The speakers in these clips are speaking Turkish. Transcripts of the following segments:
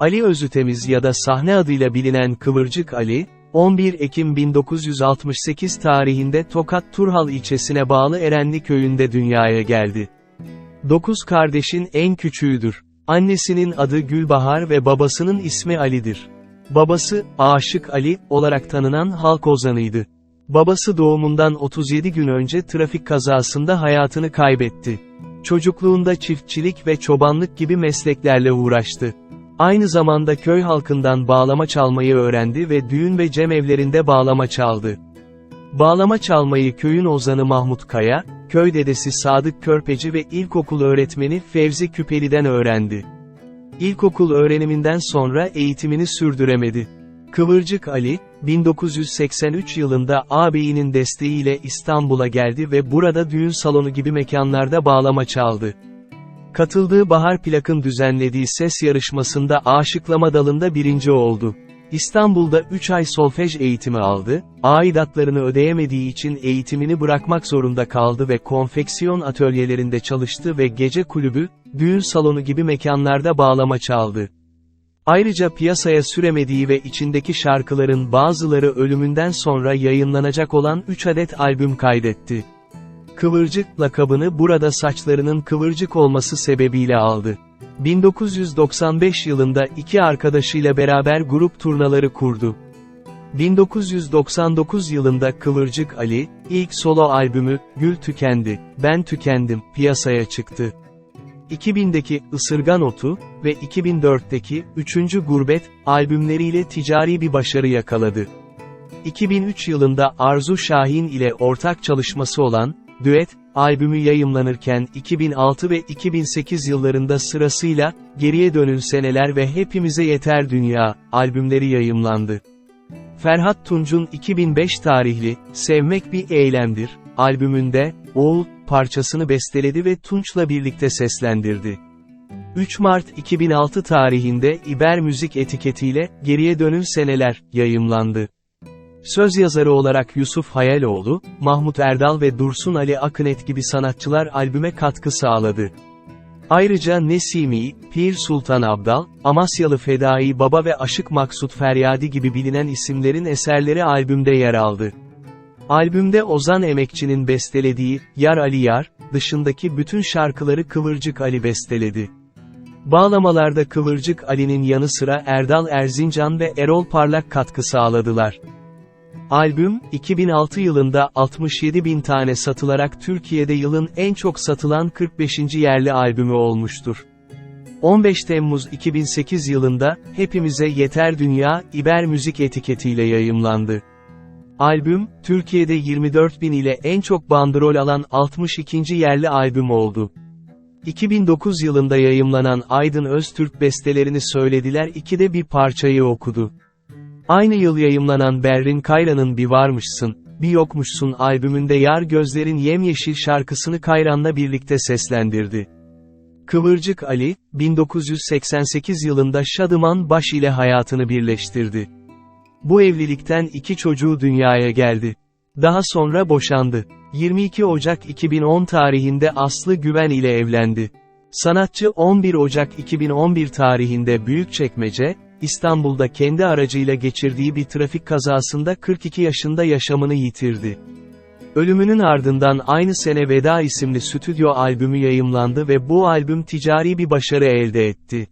Ali Özütemiz ya da sahne adıyla bilinen Kıvırcık Ali, 11 Ekim 1968 tarihinde Tokat Turhal ilçesine bağlı Erenli köyünde dünyaya geldi. Dokuz kardeşin en küçüğüdür. Annesinin adı Gülbahar ve babasının ismi Ali'dir. Babası, Aşık Ali, olarak tanınan halk ozanıydı. Babası doğumundan 37 gün önce trafik kazasında hayatını kaybetti. Çocukluğunda çiftçilik ve çobanlık gibi mesleklerle uğraştı. Aynı zamanda köy halkından bağlama çalmayı öğrendi ve düğün ve cemevlerinde bağlama çaldı. Bağlama çalmayı köyün ozanı Mahmut Kaya, köy dedesi Sadık Körpeci ve ilkokul öğretmeni Fevzi Küpeli'den öğrendi. İlkokul öğreniminden sonra eğitimini sürdüremedi. Kıvırcık Ali, 1983 yılında ağabeyinin desteğiyle İstanbul'a geldi ve burada düğün salonu gibi mekanlarda bağlama çaldı. Katıldığı Bahar Plak'ın düzenlediği ses yarışmasında aşıklama dalında birinci oldu. İstanbul'da 3 ay solfej eğitimi aldı, aidatlarını ödeyemediği için eğitimini bırakmak zorunda kaldı ve konfeksiyon atölyelerinde çalıştı ve gece kulübü, düğün salonu gibi mekanlarda bağlama çaldı. Ayrıca piyasaya süremediği ve içindeki şarkıların bazıları ölümünden sonra yayınlanacak olan 3 adet albüm kaydetti. Kıvırcık lakabını burada saçlarının kıvırcık olması sebebiyle aldı. 1995 yılında iki arkadaşıyla beraber grup turnaları kurdu. 1999 yılında Kıvırcık Ali, ilk solo albümü, Gül Tükendi, Ben Tükendim, piyasaya çıktı. 2000'deki Isırgan Otu ve 2004'teki Üçüncü Gurbet albümleriyle ticari bir başarı yakaladı. 2003 yılında Arzu Şahin ile ortak çalışması olan Düet albümü yayımlanırken 2006 ve 2008 yıllarında sırasıyla Geriye Dönün Seneler ve Hepimize Yeter Dünya albümleri yayımlandı. Ferhat Tunç'un 2005 tarihli Sevmek Bir Eylemdir albümünde Oğul parçasını besteledi ve Tunç'la birlikte seslendirdi. 3 Mart 2006 tarihinde İber Müzik etiketiyle Geriye Dönün Seneler yayımlandı. Söz yazarı olarak Yusuf Hayaloğlu, Mahmut Erdal ve Dursun Ali Akınet gibi sanatçılar albüme katkı sağladı. Ayrıca Nesimi, Pir Sultan Abdal, Amasyalı Fedai Baba ve Aşık Maksut Feryadi gibi bilinen isimlerin eserleri albümde yer aldı. Albümde Ozan Emekçi'nin bestelediği, Yar Ali Yar, dışındaki bütün şarkıları Kıvırcık Ali besteledi. Bağlamalarda Kıvırcık Ali'nin yanı sıra Erdal Erzincan ve Erol Parlak katkı sağladılar. Albüm, 2006 yılında 67 bin tane satılarak Türkiye'de yılın en çok satılan 45. yerli albümü olmuştur. 15 Temmuz 2008 yılında, Hepimize Yeter Dünya, İber Müzik etiketiyle yayımlandı. Albüm, Türkiye'de 24 bin ile en çok bandrol alan 62. yerli albüm oldu. 2009 yılında yayımlanan Aydın Öztürk bestelerini söylediler ikide bir parçayı okudu. Aynı yıl yayımlanan Berrin Kayran'ın Bir Varmışsın, Bir Yokmuşsun albümünde Yar Gözlerin Yemyeşil şarkısını Kayran'la birlikte seslendirdi. Kıvırcık Ali, 1988 yılında Şadıman Baş ile hayatını birleştirdi. Bu evlilikten iki çocuğu dünyaya geldi. Daha sonra boşandı. 22 Ocak 2010 tarihinde Aslı Güven ile evlendi. Sanatçı 11 Ocak 2011 tarihinde Büyükçekmece, İstanbul'da kendi aracıyla geçirdiği bir trafik kazasında 42 yaşında yaşamını yitirdi. Ölümünün ardından aynı sene Veda isimli stüdyo albümü yayımlandı ve bu albüm ticari bir başarı elde etti.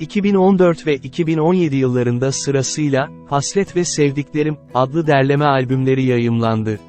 2014 ve 2017 yıllarında sırasıyla, Hasret ve Sevdiklerim, adlı derleme albümleri yayımlandı.